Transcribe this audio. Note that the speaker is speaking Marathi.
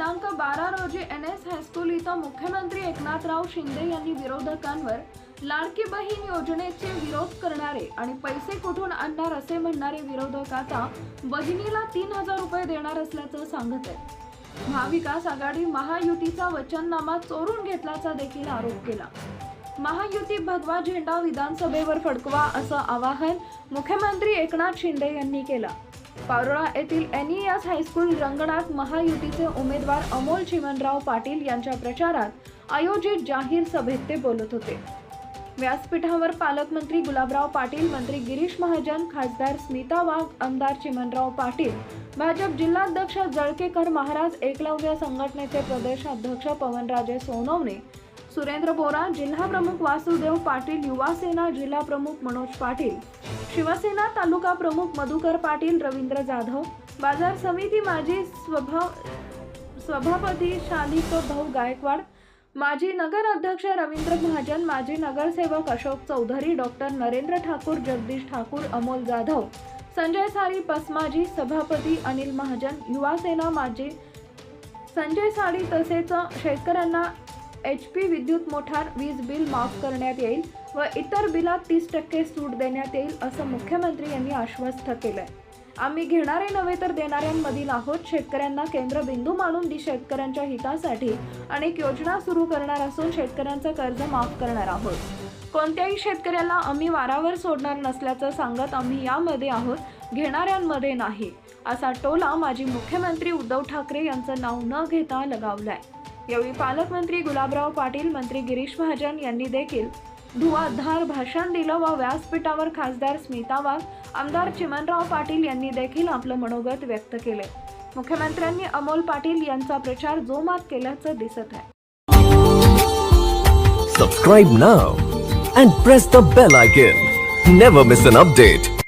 दिनांक बारा रोजी एन एस हायस्कूल इथं मुख्यमंत्री एकनाथराव शिंदे यांनी विरोधकांवर लाडकी बहीण योजनेचे विरोध करणारे आणि पैसे कुठून आणणार असे म्हणणारे विरोधक आता बहिणीला तीन हजार रुपये देणार असल्याचं सांगत आहेत. महाविकास आघाडी महायुतीचा वचननामा चोरून घेतल्याचा देखील आरोप केला. महायुती भगवा झेंडा विधानसभेवर फडकवा असं आवाहन मुख्यमंत्री एकनाथ शिंदे यांनी केलं. पारोळा येथील एनईएस हायस्कूल रंगणात महायुतीचे उमेदवार अमोल चिमनराव पाटील यांच्या प्रचारात आयोजित जाहीर सभेत ते बोलत होते. व्यासपीठावर पालकमंत्री गुलाबराव पाटील मंत्री गिरीश महाजन खासदार स्मिता वाघ आमदार चिमनराव पाटील भाजप जिल्हाध्यक्ष जळकेकर महाराज एकलव्य संघटनेचे प्रदेशाध्यक्ष पवनराजे सोनवणे सुरेंद्र बोरा जिल्हा प्रमुख वासुदेव पाटील युवा सेना जिल्हा प्रमुख मनोज पाटील शिवसेना तालुका प्रमुख मधुकर पाटील रवींद्र जाधव बाजार समिती माजी स्वभाव सभापती शालिक भाऊ गायकवाड माजी नगर अध्यक्ष रवींद्र महाजन माजी नगरसेवक अशोक चौधरी डॉक्टर नरेंद्र ठाकूर जगदीश ठाकूर अमोल जाधव संजय साळी पसमाजी सभापती अनिल महाजन युवा सेना माजी संजय साडी तसेच शेतकऱ्यांना एच पी विद्युत मोठार वीज बिल माफ करण्यात येईल व इतर बिलात तीस टक्के सूट देण्यात येईल असं मुख्यमंत्री यांनी आश्वस्त केलं आहे आम्ही घेणारे नव्हे तर देणाऱ्यांमधील आहोत शेतकऱ्यांना केंद्रबिंदू मानून दी शेतकऱ्यांच्या हितासाठी अनेक योजना सुरू करणार असून शेतकऱ्यांचं कर्ज माफ करणार आहोत. कोणत्याही शेतकऱ्याला आम्ही वारावर सोडणार नसल्याचं सांगत आम्ही यामध्ये आहोत घेणाऱ्यांमध्ये नाही असा टोला माजी मुख्यमंत्री उद्धव ठाकरे यांचं नाव न घेता लगावलाय. यावेळी पालकमंत्री गुलाबराव पाटील मंत्री गिरीश महाजन यांनी देखील धुवाधार भाषण दिलं व व्यासपीठावर खासदार स्मिता वाघ आमदार चिमनराव पाटील यांनी देखील आपलं मनोगत व्यक्त केले. मुख्यमंत्र्यांनी अमोल पाटील यांचा प्रचार जोमात केल्याचं दिसत आहे. Subscribe now and press the bell icon never miss an update